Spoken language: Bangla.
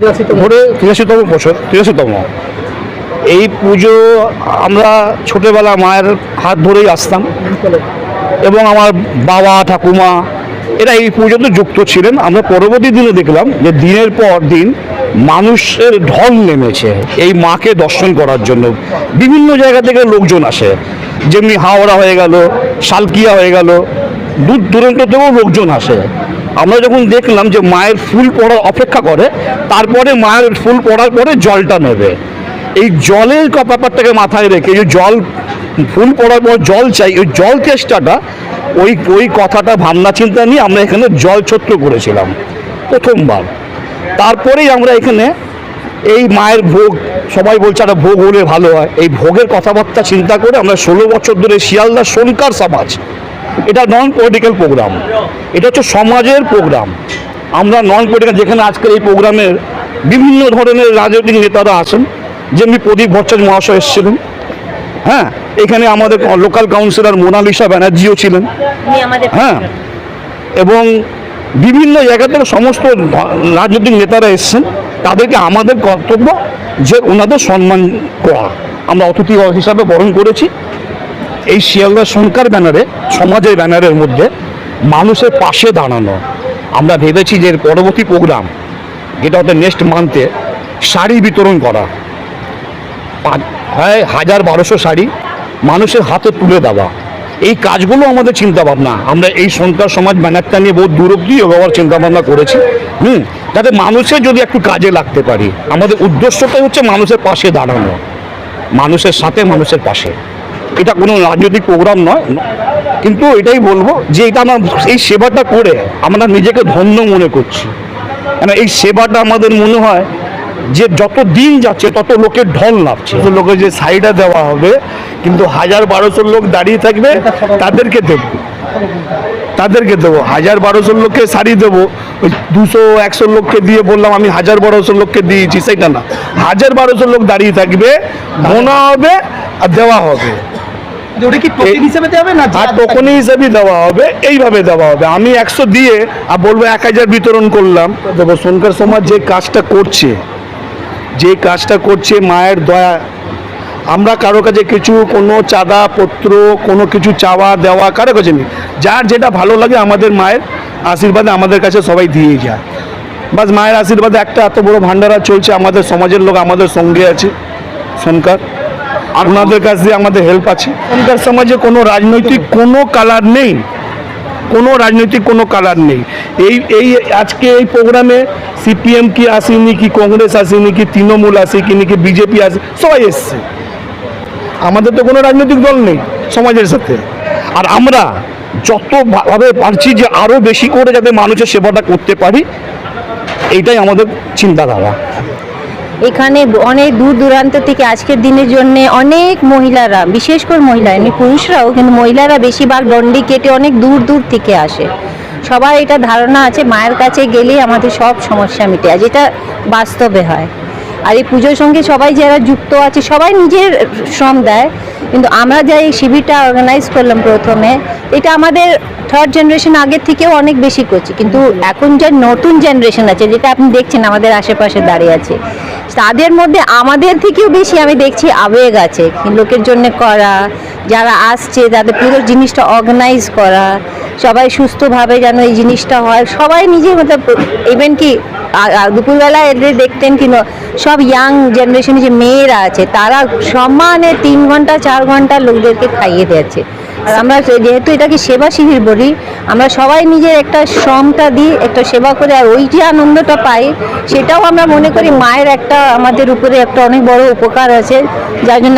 তিরাশিতম। বছর, তিরাশিতম। এই পুজো আমরা ছোটবেলা মায়ের হাত ধরেই আসতাম। এবং আমার বাবা, ঠাকুমা, এরা এই পুজোতে যুক্ত ছিলেন। আমরা পরবর্তী দিনে দেখলাম যে দিনের পর দিন মানুষের ঢল নেমেছে এই মাকে দর্শন করার জন্য। বিভিন্ন জায়গা থেকে লোকজন আসে। যেমনি হাওড়া হয়ে গেল, শালকিয়া হয়ে গেল, দূর দূরান্ত থেকেও লোকজন আসে। আমরা যখন দেখলাম যে মায়ের ফুল পড়ার অপেক্ষা করে, তারপরে মায়ের ফুল পড়ার পরে জলটা নেবে। এই জলের ব্যাপারটাকে মাথায় রেখে যে জল, ফুল পড়ার পর জল চাই ওই জল চেষ্টাটা, ওই ওই কথাটা, ভাবনা চিন্তা নিয়ে আমরা এখানে জল ছত্র করেছিলাম, প্রথমবার। তারপরেই আমরা এখানে এই মায়ের ভোগ, সবাই বলছে একটা ভোগ হলে ভালো হয়। এই ভোগের কথাবার্তা চিন্তা করে আমরা ষোলো বছর ধরে শিয়ালদা সোনকার সমাজ এটা নন পলিটিক্যাল প্রোগ্রাম এটা হচ্ছে সমাজের প্রোগ্রাম আমরা নন পলিটিক্যাল যেখানে আজকের এই প্রোগ্রামের বিভিন্ন ধরনের রাজনৈতিক নেতারা আছেন যেমনি প্রদীপ ভট্টাচার্য মহাশয় এসেছিলেন। হ্যাঁ এখানে আমাদের লোকাল কাউন্সিলর মোনালিসা ব্যানার্জিও ছিলেন। হ্যাঁ এবং বিভিন্ন জায়গা থেকে সমস্ত রাজনৈতিক নেতারা এসেছেন। তাদেরকে আমাদের কর্তব্য যে ওনাদের সম্মান করা। আমরা অতিথি হিসাবে বরণ করেছি। এই শিয়ালদা সরকার ব্যানারে, সমাজের ব্যানারের মধ্যে মানুষের পাশে দাঁড়ানো। আমরা ভেবেছি যে পরবর্তী প্রোগ্রাম, যেটা হতে নেক্সট মান্থে শাড়ি বিতরণ করা। হয় হাজার বারোশো শাড়ি মানুষের হাতে তুলে দেওয়া। এই কাজগুলো আমাদের চিন্তা ভাবনা আমরা এই সন্তান সমাজ ব্যানারটা নিয়ে বহু দূর অব্দি চিন্তা ভাবনা করেছি। হুম, যাতে মানুষের যদি একটু কাজে লাগতে পারি। আমাদের উদ্দেশ্যটাই হচ্ছে মানুষের পাশে দাঁড়ানো। মানুষের সাথে মানুষের পাশে। এটা কোনো রাজনৈতিক প্রোগ্রাম নয় কিন্তু এটাই বলব যে এটা আমরা, এই সেবাটা করে আমরা নিজেকে ধন্য মনে করছি। কেন এই সেবাটা আমাদের মনে হয় যে যত দিন যাচ্ছে তত লোকের ঢল নামছে। তো লোকের যে সাইডা দেওয়া হবে, কিন্তু হাজার বারোশো লোক দাঁড়িয়ে থাকবে, তাদেরকে দেব। তাদেরকে দেবো। হাজার বারোশো লোককে শাড়ি দেবো। ওই দুশো, একশো লোককে দিয়ে বললাম, আমি হাজার বারোশো লোককে দিয়েছি, সেটা না। হাজার বারোশো লোক দাঁড়িয়ে থাকবে গোনা হবে আর দেওয়া হবে। ওটা কি টোকেন হিসেবে দেওয়া হবে না আর টোকনি হিসেবে দেওয়া হবে এইভাবে দেওয়া হবে। আমি একশো দিয়ে আর বলব এক হাজার বিতরণ করলাম। দেবো সোনকার সমাজ যে কাজটা করছে যে কাজটা করছে মায়ের দয়া আমরা কারও কাছে কিছু কোনো চাঁদা পত্র কোনো কিছু চাওয়া দেওয়া কারও কাছে নেই। যার যেটা ভালো লাগে আমাদের মায়ের আশীর্বাদে আমাদের কাছে সবাই দিয়ে যায়। বাস মায়ের আশীর্বাদে একটা এত বড় ভান্ডারা চলছে আমাদের সমাজের লোক আমাদের সঙ্গে আছে সোনকার। আর ওনাদের কাছ আমাদের হেল্প আছে। সোনকার সমাজে কোনো রাজনৈতিক কোনো কালার নেই। কোনো রাজনৈতিক কোনো কালার নেই। এই এই আজকে এই প্রোগ্রামে সিপিএম কি আসেনি কি কংগ্রেস আসেনি কি তৃণমূল আসে কি নাকি বিজেপি আসে, সবাই এসছে। আমাদের তো কোনো রাজনৈতিক দল নেই সমাজের সাথে। আর আমরা যত ভা- ভাবে পারছি যে আরও বেশি করে যাতে মানুষের সেবাটা করতে পারি, এইটাই আমাদের চিন্তাধারা। এখানে অনেক দূর দূরান্ত থেকে আজকের দিনের জন্য অনেক মহিলারা, বিশেষ করে মহিলা, এমনি পুরুষরাও, কিন্তু মহিলারা বেশিরভাগ ডন্ডি কেটে অনেক দূর দূর থেকে আসে। সবার এটা ধারণা আছে, মায়ের কাছে গেলেই আমাদের সব সমস্যা মিটে যায় যেটা বাস্তবে হয়। আর এই পুজোর সঙ্গে সবাই যারা যুক্ত আছে, সবাই নিজের শ্রম দেয়, কিন্তু আমরা যাই এই শিবিরটা অর্গানাইজ করলাম প্রথমে, এটা আমাদের থার্ড জেনারেশন আগের থেকেও অনেক বেশি করছি, কিন্তু এখন যে নতুন জেনারেশন আছে, যেটা আপনি দেখছেন আমাদের আশেপাশে দাঁড়িয়ে আছে তাদের মধ্যে আমাদের থেকেও বেশি আমি দেখছি আবেগ আছে। লোকের জন্য করা, যারা আসছে, তাদের পুরো জিনিসটা অর্গানাইজ করা, সবাই সুস্থভাবে যেন এই জিনিসটা হয়। সবাই নিজের মতো ইভেন কি দুপুরবেলা এদের দেখতেন কি সব ইয়াং জেনারেশনে যে মেয়েরা আছে, তারা সমানে তিন ঘণ্টা, চার ঘণ্টা লোকদেরকে খাইয়ে দিয়েছে। আর আমরা যেহেতু এটাকে সেবা শিবির বলি, আমরা সবাই নিজের একটা শ্রমটা দিই, একটা সেবা করে, আর ওই যে আনন্দটা পাই, সেটাও আমরা মনে করি মায়ের একটা আমাদের উপরে একটা অনেক বড় উপকার আছে, যার জন্য